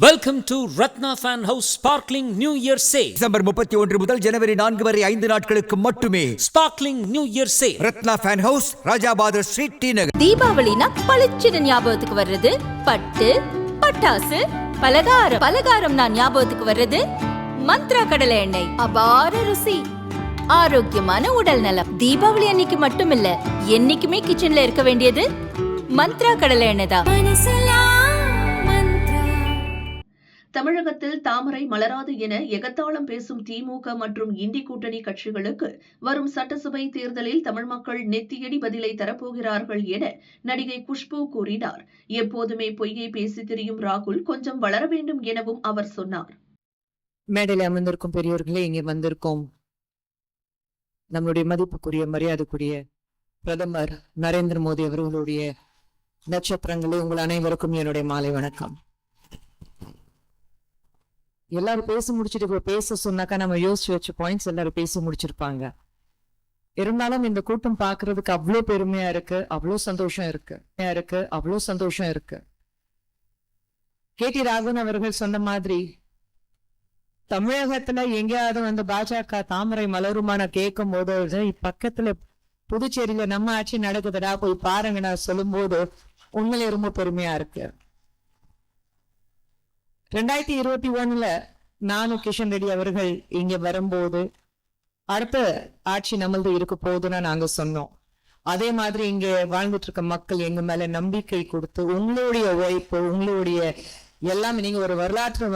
Welcome to Ratna Fan House Sparkling New Year Sale. December முப்பத்தி ஒன்று முதல் ஜனவரி நான்கு வரை ஐந்து நாட்களுக்கு மட்டுமே. Sparkling New Year Sale. Ratna fan house Rajabather street T Nagar தீபாவளினா பளிச்சுன்னு ஞாபகத்துக்கு வர்றது. பட்டு பட்டாசு பலகாரம். பலகாரம் நான் ஞாபகத்துக்கு வர்றது. மந்த்ரா கடலை எண்ணெய். அபார ருசி. ஆரோக்கியமான உடல் நலம். தீபாவளி அன்னைக்கு மட்டும் இல்ல என்னைக்குமே கிச்சன்ல இருக்க வேண்டியது மந்த்ரா கடலை எண்ணெய் தான். தமிழகத்தில் தாமரை மலராது என எகத்தாளம் பேசும் திமுக மற்றும் இந்தி கூட்டணி கட்சிகளுக்கு வரும் சட்டசபை தேர்தலில் தமிழ் மக்கள் நெத்தியடி பதிலை தரப்போகிறார்கள் என நடிகை குஷ்பு கூறினார். எப்போதுமே பொய்யை பேசி திரியும் ராகுல் கொஞ்சம் வளர வேண்டும் எனவும் அவர் சொன்னார். மேடையில் அமர்ந்திருக்கும் பெரியோர்களே இங்கே வந்திருக்கோம் நம்மளுடைய மதிப்புக்குரிய மரியாதைக்குரிய பிரதமர் நரேந்திர மோடி அவர்களுடைய நட்சத்திரங்களே உங்கள் அனைவருக்கும் என்னுடைய மாலை வணக்கம். எல்லாரும் பேசி முடிச்சிட்டு இப்போ பேச சொன்னாக்கா நம்ம யோசிச்சு வச்ச பாயிண்ட்ஸ் எல்லாரும் பேசி முடிச்சிருப்பாங்க. இருந்தாலும் இந்த கூட்டம் பார்க்கறதுக்கு அவ்வளோ பெருமையா இருக்கு அவ்வளோ சந்தோஷம் இருக்கு இருக்கு அவ்வளோ சந்தோஷம் இருக்கு. கே டி ராகவன் அவர்கள் சொன்ன மாதிரி தமிழகத்துல எங்கேயாவது வந்து பாஜக தாமரை மலருமான கேட்கும் போது பக்கத்துல புதுச்சேரியில நம்ம ஆட்சி நடக்குதுடா போய் பாருங்க நான் சொல்லும்போது உண்மையிலே ரொம்ப பெருமையா இருக்கு. ரெண்டாயிரத்தி இருபத்தி ஒண்ணுல நானும் கிஷன் ரெட்டி அவர்கள் இங்க வரும்போது அடுத்த ஆட்சி நம்மளது இருக்க போகுதுன்னு நாங்க சொன்னோம். அதே மாதிரி இங்க வாழ்ந்துட்டு இருக்க மக்கள் எங்க மேல நம்பிக்கை கொடுத்து உங்களுடைய உழைப்பு உங்களுடைய எல்லாமே நீங்க ஒரு வரலாற்று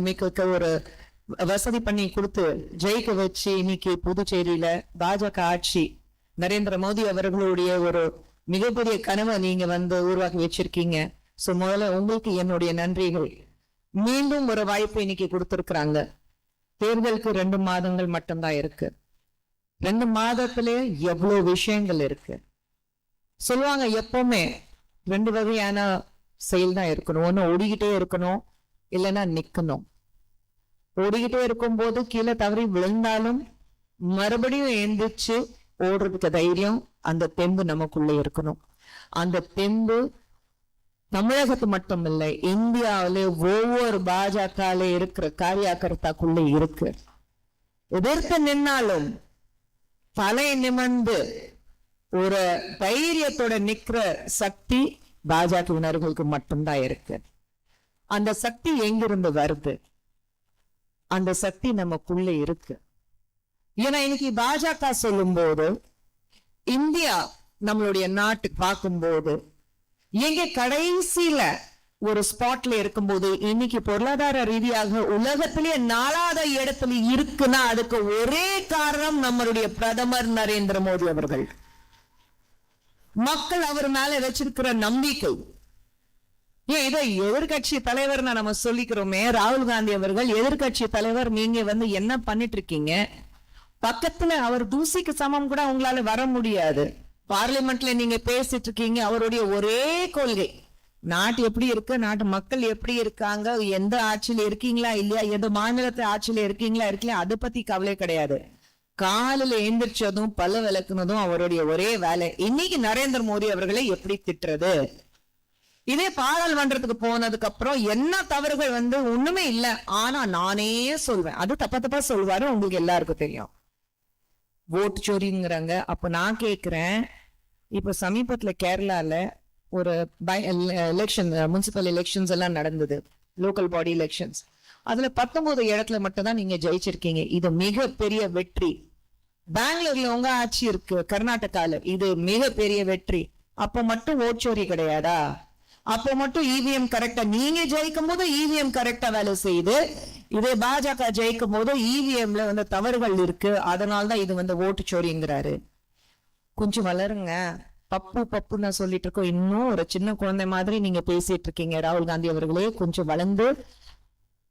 மிக்க ஒரு வசதி பண்ணி கொடுத்து ஜெயிக்க வச்சு இன்னைக்கு புதுச்சேரியில பாஜக ஆட்சி நரேந்திர மோடி அவர்களுடைய ஒரு மிகப்பெரிய கனவை நீங்க வந்து உருவாக்கி வச்சிருக்கீங்க. சோ முதல்ல உங்களுக்கு என்னுடைய நன்றிகள். மீண்டும் ஒரு வாய்ப்பு இன்னைக்கு கொடுத்துருக்குறாங்க. தேர்தலுக்கு ரெண்டு மாதங்கள் மட்டும்தான் இருக்கு. ரெண்டு மாதத்திலே எவ்வளோ விஷயங்கள் இருக்கு. சொல்லுவாங்க எப்பவுமே ரெண்டு வகையான செயல் தான் இருக்கணும். ஒன்று ஓடிக்கிட்டே இருக்கணும் இல்லைன்னா நிற்கணும் ஓடிக்கிட்டே இருக்கும்போது கீழே தவறி விழுந்தாலும் மறுபடியும் எந்திரிச்சு ஓடுறதுக்கு தைரியம் அந்த தெம்பு நமக்குள்ளே இருக்கணும். அந்த தெம்பு தமிழகத்து மட்டுமில்லை இந்தியாவில ஒவ்வொரு பாஜகல இருக்கிற காரியாக்கர்த்தாக்குள்ள இருக்கு. எதிர்த்து நின்னாலும் தலை நிமிர்ந்து ஒரு தைரியத்தோட நிக்கிற சக்தி பாஜகவினர்களுக்கு மட்டும்தான் இருக்கு. அந்த சக்தி எங்கிருந்து வருது? அந்த சக்தி நமக்குள்ள இருக்கு. ஏன்னா இன்னைக்கு பாஜக சொல்லும்போது இந்தியா நம்மளுடைய நாட்டு பார்க்கும்போது எங்க கடைசியில ஒரு ஸ்பாட்ல இருக்கும்போது இன்னைக்கு பொருளாதார ரீதியாக உலகத்திலேயே நாலாவது இடத்துல இருக்குன்னா அதுக்கு ஒரே காரணம் நம்மளுடைய பிரதமர் நரேந்திர மோடி அவர்கள். மக்கள் அவர் மேல வச்சிருக்கிற நம்பிக்கை. ஏன் இதை எதிர்கட்சி தலைவர் நம்ம சொல்லிக்கிறோமே ராகுல் காந்தி அவர்கள் எதிர்கட்சி தலைவர் நீங்க வந்து என்ன பண்ணிட்டு இருக்கீங்க? பக்கத்துல அவர் தூசிக்கு சமம் கூட உங்களால வர முடியாது. பார்லிமெண்ட்ல நீங்க பேசிட்டு இருக்கீங்க அவருடைய ஒரே கொள்கை. நாட்டு எப்படி இருக்கு நாட்டு மக்கள் எப்படி இருக்காங்க எந்த ஆட்சியில இருக்கீங்களா இல்லையா எந்த மாநிலத்து ஆட்சியில இருக்கீங்களா இருக்கலையா அதை பத்தி கவலை கிடையாது. காலில் எந்திரிச்சதும் பல விளக்குனதும் அவருடைய ஒரே வேலை. இன்னைக்கு நரேந்திர மோடி அவர்களை எப்படி திட்டுறது? இதே பாராளுமன்றத்துக்கு போனதுக்கு அப்புறம் என்ன தவறுகள் வந்து ஒண்ணுமே இல்ல. ஆனா நானே சொல்வேன். அது தப்பா தப்பா சொல்வாரு உங்களுக்கு எல்லாருக்கும் தெரியும். ஓட்டு சோரிங்கிறாங்க அப்போ நான் கேட்குறேன் இப்போ சமீபத்தில் கேரளாவில் ஒரு பை எலெக்ஷன் முனிசிபல் எலெக்ஷன்ஸ் எல்லாம் நடந்தது. லோக்கல் பாடி எலெக்ஷன்ஸ் அதில் பத்தொன்பது இடத்துல மட்டும்தான் நீங்கள் ஜெயிச்சிருக்கீங்க. இது மிகப்பெரிய வெற்றி. பெங்களூர்ல உங்க ஆட்சி இருக்கு கர்நாடகாவில் இது மிகப்பெரிய வெற்றி. அப்போ மட்டும் ஓட்சோரி கிடையாதா? அப்போ மட்டும் இவிஎம் கரெக்டா நீங்க ஜெயிக்கும் போது இவிஎம் கரெக்டா வேலை செய்யுது. இதே பாஜக ஜெயிக்கும் போது இவிஎம்ல வந்து தவறுகள் இருக்கு. அதனால்தான் இது வந்து ஓட்டுச்சோரிங்கிறாரு கொஞ்சம் வளருங்க. பப்பு பப்பு நான் சொல்லிட்டு இருக்கோம். இன்னும் ஒரு சின்ன குழந்தை மாதிரி நீங்க பேசிட்டு இருக்கீங்க. ராகுல் காந்தி அவர்களே கொஞ்சம் வளர்ந்து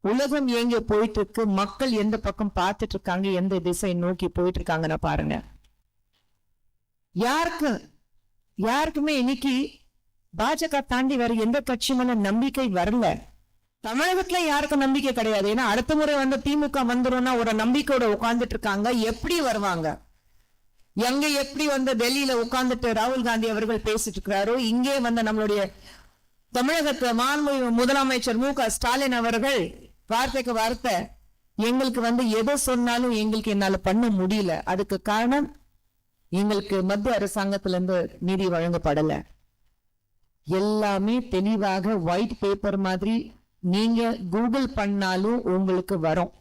உலகம் எங்க போயிட்டு இருக்கு? மக்கள் எந்த பக்கம் பார்த்துட்டு இருக்காங்க? எந்த திசை நோக்கி போயிட்டு இருக்காங்கன்னு பாருங்க. யாருக்கு யாருக்குமே இன்னைக்கு பாஜக தாண்டி வேற எந்த கட்சி மேல நம்பிக்கை வரல. தமிழகத்துல யாருக்கும் நம்பிக்கை கிடையாது. ஏன்னா அடுத்த முறை வந்து திமுக வந்துரும்னா ஒரு நம்பிக்கையோட உட்கார்ந்துட்டு இருக்காங்க. எப்படி வருவாங்க? எங்க எப்படி வந்து டெல்லியில உட்கார்ந்துட்டு ராகுல் காந்தி அவர்கள் பேசிட்டு இருக்கிறாரோ இங்கே வந்து நம்மளுடைய தமிழகத்து மாண்பு முதலமைச்சர் மு க ஸ்டாலின் அவர்கள் வார்த்தைக்கு வார்த்தை. எங்களுக்கு வந்து எதை சொன்னாலும் எங்களுக்கு என்னால பண்ண முடியல. அதுக்கு காரணம் எங்களுக்கு மத்திய அரசாங்கத்துல இருந்து நிதி வழங்கப்படலை. எல்லாமே தெளிவாக ஒயிட் பேப்பர் மாதிரி நீங்க கூகுள் பண்ணாலும் உங்களுக்கு வரும்.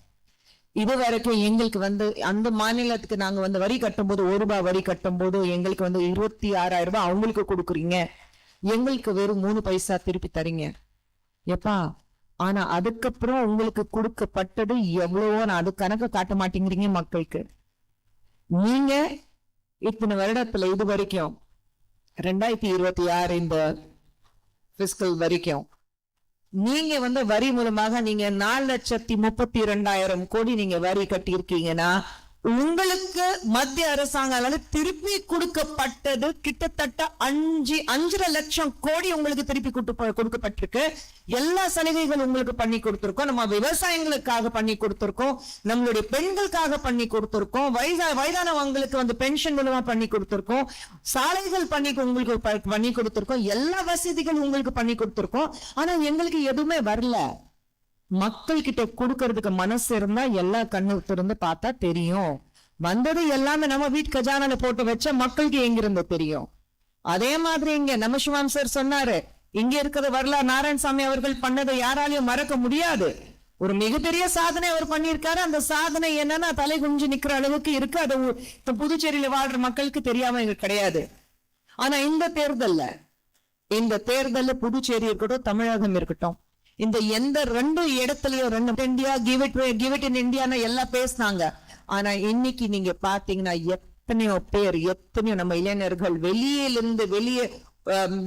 இது வரைக்கும் எங்களுக்கு வந்து அந்த மாநிலத்துக்கு நாங்க வந்து வரி கட்டும்போது ஒரு ரூபாய் வரி கட்டும்போது எங்களுக்கு வந்து இருபத்தி ஆறாயிரம் ரூபாய் அவங்களுக்கு கொடுக்குறீங்க. எங்களுக்கு வெறும் மூணு பைசா திருப்பி தரீங்க. எப்பா ஆனா அதுக்கப்புறம் உங்களுக்கு கொடுக்கப்பட்டது எவ்வளவோ நான் அது கணக்கு காட்ட மாட்டேங்கிறீங்க மக்களுக்கு. நீங்க இத்தனை வருடத்துல இது வரைக்கும் ரெண்டாயிரத்தி இருபத்தி ஆறு இந்த பிஸ்கல் வரைக்கும். நீங்க வந்து வரி மூலமாக நீங்க நாலு லட்சத்தி முப்பத்தி ரெண்டாயிரம் கோடி நீங்க வரி கட்டியிருக்கீங்கன்னா உங்களுக்கு மத்திய அரசாங்கால திருப்பி கொடுக்கப்பட்டது கிட்டத்தட்ட அஞ்சு அஞ்சரை லட்சம் கோடி உங்களுக்கு திருப்பி கொடுத்து- கொடுக்கப்பட்டிருக்கு. எல்லா சலுகைகளும் உங்களுக்கு பண்ணி கொடுத்திருக்கோம். நம்ம விவசாயங்களுக்காக பண்ணி கொடுத்திருக்கோம். நம்மளுடைய பெண்களுக்காக பண்ணி கொடுத்திருக்கோம். வயதா வயதானவங்களுக்கு வந்து பென்ஷன் மூலமா பண்ணி கொடுத்திருக்கோம். சாலைகள் பண்ணி உங்களுக்கு பண்ணி கொடுத்திருக்கோம். எல்லா வசதிகளும் உங்களுக்கு பண்ணி கொடுத்திருக்கோம். ஆனா எங்களுக்கு எதுவுமே வரல. மக்கள் கிட்ட கொடுக்கறதுக்கு மனசு இருந்தா எல்லா கண்ணு திறந்து பார்த்தா தெரியும். வந்தது எல்லாமே நம்ம வீட்டு கஜானால போட்டு வச்ச மக்களுக்கு எங்கிருந்து தெரியும்? அதே மாதிரி இங்க நம்ம சிவாம் சார் சொன்னாரு இங்க இருக்கிற வரலாறு நாராயணசாமி அவர்கள் பண்ணதை யாராலையும் மறக்க முடியாது. ஒரு மிகப்பெரிய சாதனை அவர் பண்ணியிருக்காரு. அந்த சாதனை என்னன்னா தலை குஞ்சு நிக்கிற அளவுக்கு இருக்கு. அது புதுச்சேரியில வாழ்ற மக்களுக்கு தெரியாம எங்களுக்கு கிடையாது. ஆனா இந்த தேர்தல்ல இந்த தேர்தல்ல புதுச்சேரி இருக்கட்டும் தமிழகம் இருக்கட்டும் இந்த எந்த ரெண்டு இடத்துலயும் ரெண்டு India give it give it in இந்தியான்னு எல்லாம் பேசினாங்க. ஆனா இன்னைக்கு நீங்க பாத்தீங்கன்னா எத்தனையோ பேர் எத்தனையோ நம்ம இளைஞர்கள் வெளியிலிருந்து வெளியே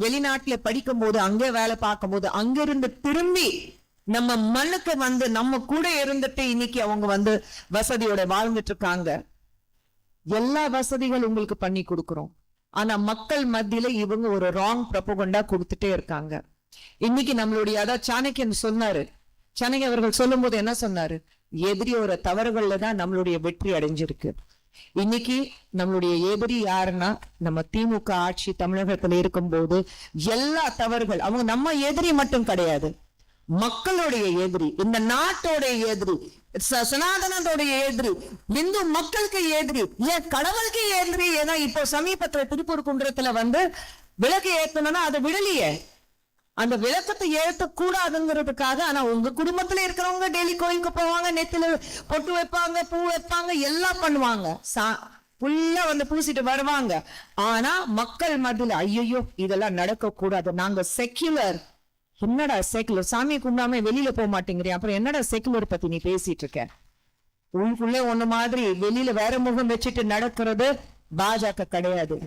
வெளிநாட்டுல படிக்கும் போது அங்கே வேலை பார்க்கும் போது அங்கிருந்து திரும்பி நம்ம மண்ணுக்கு வந்து நம்ம கூட இருந்துட்டு இன்னைக்கு அவங்க வந்து வசதியோட வாழ்ந்துட்டு இருக்காங்க. எல்லா வசதிகள் உங்களுக்கு பண்ணி கொடுக்குறோம். ஆனா மக்கள் மத்தியில இவங்க ஒரு ராங் ப்ரப்போகண்டா கொடுத்துட்டே இருக்காங்க. இன்னைக்கு நம்மளுடைய அதான் சாணக்கியன் சொன்னாரு. சாணக்கிய அவர்கள் சொல்லும் போது என்ன சொன்னாரு? எதிரியோட தவறுகள்ல தான் நம்மளுடைய வெற்றி அடைஞ்சிருக்கு. இன்னைக்கு நம்மளுடைய எதிரி யாருன்னா நம்ம திமுக ஆட்சி தமிழகத்துல இருக்கும்போது எல்லா தவறுகள் அவங்க நம்ம எதிரி மட்டும் கிடையாது. மக்களுடைய எதிரி இந்த நாட்டோடைய எதிரி ச- சனாதனத்தோடைய எதிரி இந்து மக்களுக்கு எதிரி ஏன் கடவுளுக்கு எதிரி? ஏன்னா இப்போ சமீபத்துல திருப்பூர் குன்றத்துல வந்து விளக்கு ஏத்தணும்னா அதை விடலையே. அந்த விளக்கத்தை ஏற்றக்கூடாதுங்கிறதுக்காக ஆனா உங்க குடும்பத்துல இருக்கிறவங்க டெய்லி கோயிலுக்கு போவாங்க நெத்தில பொட்டு வைப்பாங்க பூ வைப்பாங்க எல்லாம் பண்ணுவாங்க. சா- ஃபுல்லா வந்து பூசிட்டு வருவாங்க. ஆனா மக்கள் மத்தியில ஐயோ இதெல்லாம் நடக்க கூடாது நாங்க செக்யுலர் என்னடா செக்குலர் சாமி கும்பிடாம வெளியில போக மாட்டேங்கிறியா? அப்புறம் என்னடா செக்குலர் பத்தி நீ பேசிட்டு இருக்க? உங்களுக்குள்ளே ஒண்ணு மாதிரி வெளியில வேற முகம் வச்சுட்டு நடக்கிறது பாஜக கிடையாது.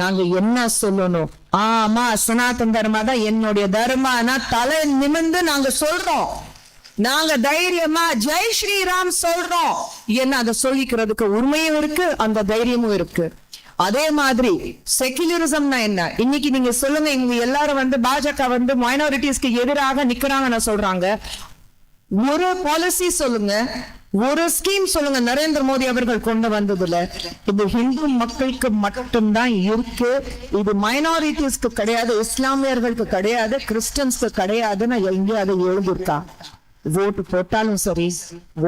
நாங்க என்ன சொல்லணும்? ஆமா சனாதன தர்மா தான் என்னுடைய தர்மானா தலை நிமிர்ந்து நாங்க சொல்றோம். நாங்க தைரியமா ஜெய் ஸ்ரீராம் சொல்றோம். என்ன அதை சொல்லிக்கிறதுக்கு உரிமையும் இருக்கு அந்த தைரியமும் இருக்கு. அதே மாதிரி செக்யூலரிசம்னா என்ன? இன்னைக்கு நீங்க சொல்லுங்க இங்க எல்லாரும் வந்து பாஜக வந்து மைனாரிட்டிஸ்க்கு எதிராக நிக்கிறாங்கன்னு சொல்றாங்க. ஒரு பாலிசி சொல்லுங்க. ஒரு ஸ்கீம் சொல்லுங்க நரேந்திர மோடி அவர்கள் கொண்டு வந்ததுல. இது ஹிந்து மக்களுக்கு மட்டும்தான் இருக்கு. இது மைனாரிட்டிஸ்க்கு கிடையாது இஸ்லாமியர்களுக்கு கிடையாது கிறிஸ்டியன்ஸ்க்கு கிடையாதுன்னு அதை எழுதியிருக்கா. ஓட்டு போட்டாலும் சரி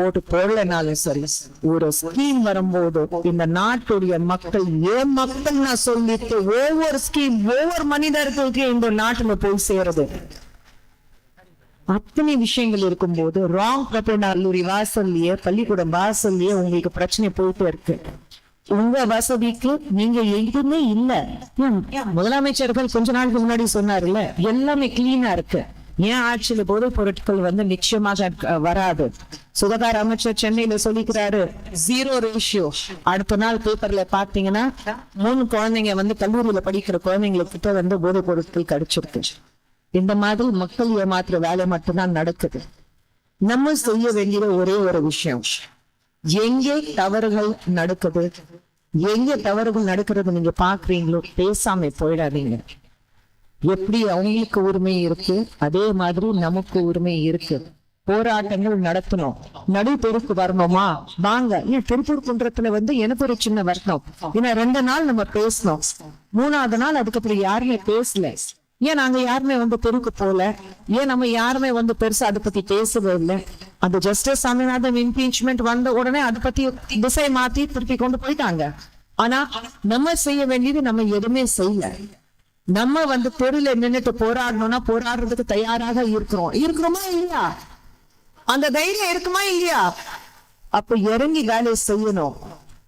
ஓட்டு போடலனாலும் சரி ஒரு ஸ்கீம் வரும்போது இந்த நாட்டுடைய மக்கள் ஏன் மக்கள் நான் சொல்லிட்டு ஒவ்வொரு ஸ்கீம் ஒவ்வொரு மனிதர்களுக்கு இந்த நாட்டுல போய் சேருது. அத்தனை விஷயங்கள் இருக்கும்போது ராங் பிரபனாலூரி வாசல்லையே பள்ளிக்கூடம் வாசல்லையே உங்களுக்கு பிரச்சனை போயிட்டு இருக்கு. உங்க வசதிக்கு நீங்க எதுவுமே இல்ல. முதலமைச்சர்கள் கொஞ்ச நாளுக்கு முன்னாடி சொன்னாருல்ல எல்லாமே கிளீனா இருக்கு. ஏன் ஆட்சியில போதைப் பொருட்கள் வந்து நிச்சயமாக வராது? சுகாதார அமைச்சர் சென்னையில சொல்லிக்கிறாரு ஜீரோ ரேஷியோ அடுத்த நாள் பேப்பர்ல பாத்தீங்கன்னா மூணு குழந்தைங்க வந்து கல்லூரியில படிக்கிற குழந்தைங்களுக்கு கிட்ட வந்து போதைப் பொருட்கள் கிடைச்சிருக்கு. இந்த மாதிரி மக்கள் ஏமாத்துற வேலை மட்டும்தான் நடக்குது. நம்ம செய்ய வேண்டிய ஒரே ஒரு விஷயம். எங்கே தவறுகள் நடக்குது? எங்க தவறுகள் நடக்கிறது நீங்க பாக்குறீங்களோ பேசாம போயிடாதீங்க. எப்படி அவங்களுக்கு உரிமை இருக்கு? அதே மாதிரி நமக்கு உரிமை இருக்கு. போராட்டங்கள் நடத்தணும். நடுத்தெருக்கு வரணுமா? வாங்க. ஏன் திருப்பூர் குன்றத்துல வந்து எனக்கு ஒரு சின்ன வருத்தம். ஏன்னா ரெண்டு நாள் நம்ம பேசணும். மூணாவது நாள் அதுக்கப்புறம் யாருமே பேசல. ஏன் நாங்க யாருமே வந்து தெருவுக்கு போல ஏன் நம்ம யாருமே வந்து பெருசா அதை பத்தி பேசவே இல்லை? அந்த ஜஸ்டிஸ் சாமிநாதன் இம்பீச்மெண்ட் வந்த உடனே அதை பத்தி திசை மாத்தி திருப்பி கொண்டு போயிட்டாங்க. ஆனா நம்ம செய்ய வேண்டியது நம்ம எதுவுமே செய்யல. நம்ம வந்து தெருல நின்னுட்டு போராடணும்னா போராடுறதுக்கு தயாராக இருக்கிறோம். இருக்கிறோமா இல்லையா? அந்த தைரியம் இருக்குமா இல்லையா? அப்ப இறங்கி வேலையை செய்யணும்.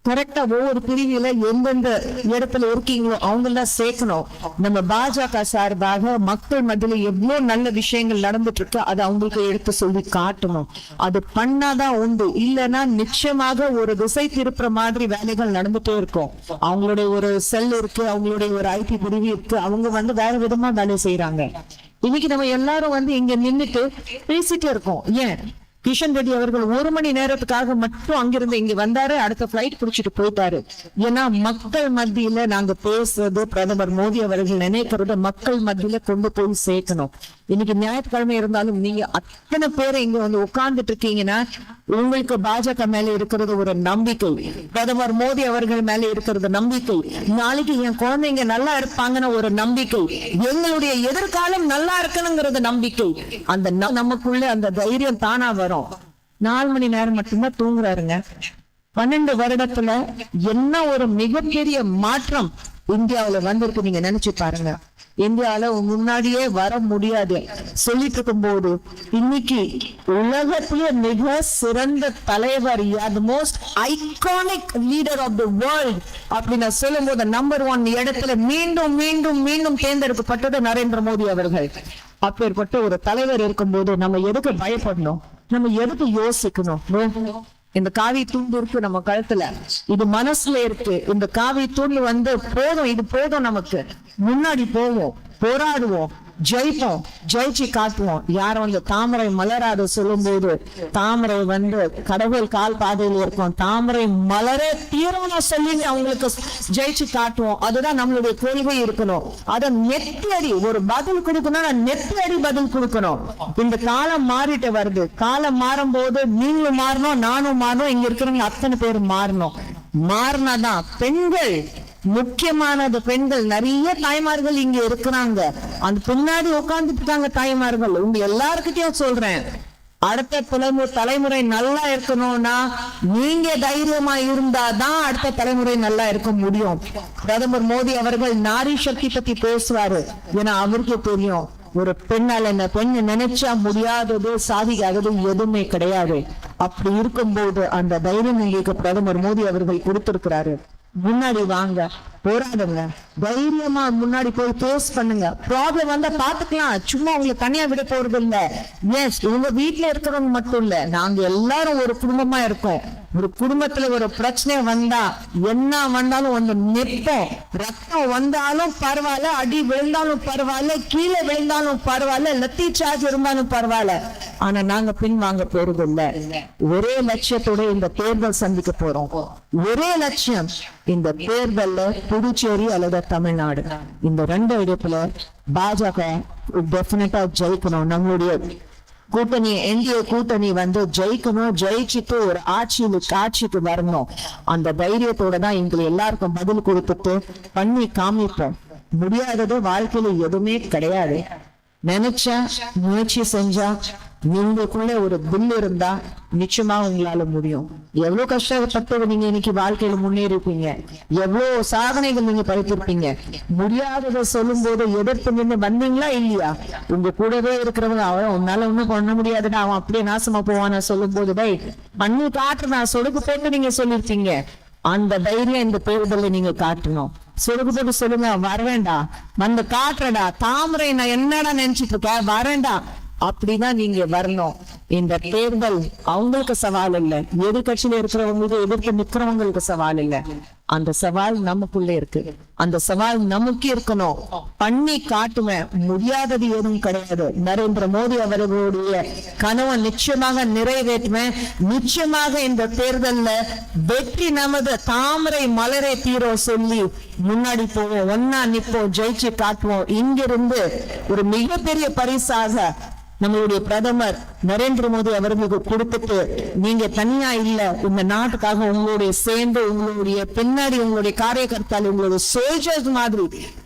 கரெக்டா ஒவ்வொரு பிரிவில எந்தெந்த இடத்துல இருக்கீங்களோ அவங்கெல்லாம் சேர்க்கணும். நம்ம பாஜக சார்பாக மக்கள் மத்தியில எவ்வளவு நல்ல விஷயங்கள் நடந்துட்டு இருக்கு அதை அவங்களுக்கு எடுத்து சொல்லி காட்டணும். அது பண்ணாதான் உண்டு. இல்லைன்னா நிச்சயமாக ஒரு திசை திருப்புற மாதிரி வேலைகள் நடந்துட்டே இருக்கும். அவங்களுடைய ஒரு செல் இருக்கு அவங்களுடைய ஒரு ஐடி பிரிவு இருக்கு அவங்க வந்து வேற விதமா வேலை செய்யறாங்க இன்னைக்கு நம்ம எல்லாரும் வந்து இங்க நின்னுட்டு பேசிட்டே இருக்கோம். ஏன்? கிஷன் ரெட்டி அவர்கள் ஒரு மணி நேரத்துக்காக மட்டும் அங்கிருந்து இங்க வந்தாரு. அடுத்த பிளைட் பிடிச்சிட்டு போயிட்டாரு. ஏன்னா மக்கள் மத்தியில நாங்க பேசுறது பிரதமர் மோடி அவர்கள் நினைக்கிறத மக்கள் மத்தியில கொண்டு போய் சேர்க்கணும். இன்னைக்கு ஞாயிற்றுக்கிழமை இருந்தாலும் நீங்க அத்தனை பேரை இங்க வந்து உட்கார்ந்துட்டு இருக்கீங்கன்னா உங்களுக்கு பாஜக மேல இருக்கிறது ஒரு நம்பிக்கை. பிரதமர் மோடி அவர்கள் மேல இருக்கிறது நம்பிக்கை. நாளைக்கு என் குழந்தைங்க நல்லா இருப்பாங்கன்னு ஒரு நம்பிக்கை. எங்களுடைய எதிர்காலம் நல்லா இருக்கணுங்கிறது நம்பிக்கை. அந்த ந- நமக்குள்ள அந்த தைரியம் தானா வரும். நாலு மணி நேரம் மட்டும்தான் தூங்குறாருங்க. பன்னெண்டு வருடத்துல என்ன ஒரு மிகப்பெரிய மாற்றம் இந்தியாவுல வந்திருக்கு நீங்க நினைச்சு பாருங்க. இந்தியால முன்னாடியே வர முடியாது. சொல்லிட்டு இருக்கும்போது இன்னைக்கு உலகத்திலே மிக சிறந்த தலைவர் the most iconic leader of the world அப்படின்னு சொல்லும் சொல்லும்போது நம்பர் ஒன் இடத்துல மீண்டும் மீண்டும் மீண்டும் தேர்ந்தெடுக்கப்பட்டது நரேந்திர மோடி அவர்கள். அப்பேற்பட்ட ஒரு தலைவர் இருக்கும்போது நம்ம எதுக்கு பயப்படணும்? நம்ம எதுக்கு யோசிக்கணும்? இந்த காவி தூண்டு இருக்கு நம்ம கழுத்துல. இது மனசுல இருக்கு. இந்த காவி தூண்டு வந்து போதும். இது போதும் நமக்கு. முன்னாடி போவோம். போராடுவோம். ஜெயிப்போம் ஜெயிச்சு காட்டுவோம். யாரும் வந்து தாமரை மலராத சொல்லும் போது தாமரை வந்து கடவுள் கால் பாதையில் இருக்கும். தாமரை மலரே தீரணும் சொல்லி அவங்களுக்கு ஜெயிச்சு காட்டுவோம். அதுதான் நம்மளுடைய கொள்கை இருக்கணும். அத நெத்தி அடி ஒரு பதில் கொடுக்கணும்னா நெத்தி அடி பதில் கொடுக்கணும். இந்த காலம் மாறிட்டு வருது. காலம் மாறும் போது நீங்களும் மாறணும் நானும் மாறணும். இங்க இருக்கிறவங்க அத்தனை பேர் மாறணும். மாறினாதான் பெண்கள் முக்கியமானது பெண்கள். நிறைய தாய்மார்கள் இங்க இருக்கிறாங்க. அந்த பின்னாடி உட்கார்ந்துட்டு இருக்காங்க தாய்மார்கள். உங்க எல்லாருக்கிட்டையும் சொல்றேன். அடுத்த தலைமுறை தலைமுறை நல்லா இருக்கணும்னா நீங்க தைரியமா இருந்தாதான் அடுத்த தலைமுறை நல்லா இருக்க முடியும். பிரதமர் மோடி அவர்கள் நாரி சக்தி பத்தி பேசுவாரு. ஏன்னா அவருக்கு தெரியும். ஒரு பெண்ணால் என்ன? பெண் நினைச்சா முடியாதது சாதிக்காதது எதுவுமே கிடையாது. அப்படி இருக்கும்போது அந்த தைரியம் எங்களுக்கு பிரதமர் மோடி அவர்கள் கொடுத்திருக்கிறாரு. முன்னாடி வாங்க போராடுங்க தைரியமா முன்னாடி போய் ஃபேஸ் பண்ணுங்க. ப்ராப்ளம் வந்தா பாத்துக்கலாம் சும்மா உங்களை தனியா விட போறது இல்ல. எஸ் உங்க வீட்டுல இருக்கிறவங்க மட்டும் இல்ல. நாங்க எல்லாரும் ஒரு குடும்பமா இருக்கோம். ஒரு குடும்பத்துல ஒரு பிரச்சனை வந்தா என்ன வந்தாலும் வந்து நிற்போம். ரத்தம் வந்தாலும் பரவாயில்ல அடி விழுந்தாலும் பரவாயில்ல கீழே விழுந்தாலும் பரவாயில்ல லத்தி சார்ஜ் இருந்தாலும் பரவாயில்ல. ஆனா நாங்க பின் வாங்க போறது இல்ல. ஒரே லட்சியத்தோட இந்த தேர்தல் சந்திக்க போறோம். ஒரே லட்சியம் இந்த தேர்தல்ல புதுச்சேரி அல்லது தமிழ்நாடு. இந்த ரெண்டு இடத்துல பாஜக டெஃபினட்டா ஜெயிக்கணும். நம்மளுடைய கூட்டணி என்டிஏ கூட்டணி வந்து ஜெயிக்கணும் ஜெயிச்சுட்டு ஒரு ஆட்சியில் ஆட்சிக்கு வரணும். அந்த தைரியத்தோட தான் எங்களை எல்லாருக்கும் பதில் கொடுத்துட்டு பண்ணி காமிப்போம். முடியாதது வாழ்க்கையில எதுவுமே கிடையாது. நினைச்சா முயற்சி செஞ்சா உங்களுக்குள்ள ஒரு பில் இருந்தா நிச்சயமா உங்களால முடியும். எவ்வளவு கஷ்டப்பட்டு நீங்க இன்னைக்கு வாழ்க்கையில முன்னேறிப்பீங்க எவ்வளவு சாதனைகள் நீங்க படைத்திருப்பீங்க. முடியாததை சொல்லும் போது எதிர்த்து நின்று வந்தீங்களா இல்லையா? உங்க கூடவே இருக்கிறவங்க அவன் உன்னால ஒண்ணும் பண்ண முடியாதுடா அவன் அப்படியே நாசமா போவான் சொல்லும் போது பண்ணி காட்டு நான் சொடுக்கு போட்டு நீங்க சொல்லிருக்கீங்க. அந்த தைரியம் இந்த தேர்தலில் நீங்க காட்டணும். சொடுக்கு போட்டு சொல்லுங்க வரவேண்டா வந்து காட்டுறடா. தாமரை நான் என்னடா நினைச்சிட்டு இருக்க வரேன்டா. அப்படிதான் நீங்க வரணும். இந்த தேர்தல் அவங்களுக்கு சவால் இல்ல. எதிர்கட்சியில இருக்கிறவங்களுக்கு எதிர்த்து நிக்கிறவங்களுக்கு சவால் இல்ல. அந்த சவால் நமக்குள்ள இருக்கு. அந்த சவால் நமக்கு இருக்கணும். பண்ணி காட்டுவேன் முடியாதது எதுவும் கிடையாது. நரேந்திர மோடி அவர்களுடைய கனவை நிச்சயமாக நிறைவேற்றுவேன். நிச்சயமாக இந்த தேர்தல்ல வெற்றி நமது தாமரை மலரை தீரோ சொல்லி முன்னாடி போவோம். ஒன்னா நிப்போம் ஜெயிச்சு காட்டுவோம். இங்கிருந்து ஒரு மிகப்பெரிய பரிசாக நம்மளுடைய பிரதமர் நரேந்திர மோடி அவர்களுக்கு கொடுத்துட்டு நீங்க தனியா இல்ல இந்த நாட்டுக்காக உங்களுடைய சேர்ந்து உங்களுடைய பின்னாடி உங்களுடைய காரியகர்த்தால் உங்களுடைய சோல்ஜர்ஸ் மாதிரி.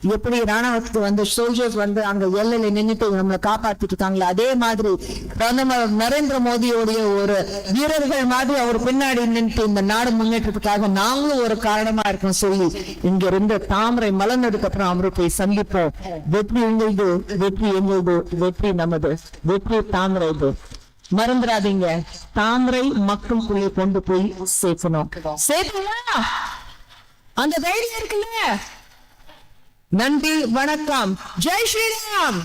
எப்படி ராணுவத்துக்கு வந்து சோல்ஜர்ஸ் வந்து அங்க எல்லையில நின்னுட்டு நம்மளை காப்பாத்திட்டு இருக்காங்களா அதே மாதிரி பிரதமர் நரேந்திர மோடியோடைய ஒரு வீரர்கள் மாதிரி அவர் பின்னாடி நின்று இந்த நாடு முன்னேற்றத்துக்காக நாங்களும் ஒரு காரணமா இருக்கோம் சொல்லி இங்க இருந்து தாமரை மலர்ந்ததுக்கு அப்புறம் அவரை போய் சந்திப்போம். வெற்றி உங்களது வெற்றி எங்களது வெற்றி நமது. வெற்றி தாமரைது மறந்துடாதீங்க. தாமரை மக்களுக்குள்ளே கொண்டு போய் சேர்க்கணும். சேர்க்கலாம் அந்த தைரியம் இருக்குல்ல? நன்றி வணக்கம். ஜெய் ஸ்ரீராம்.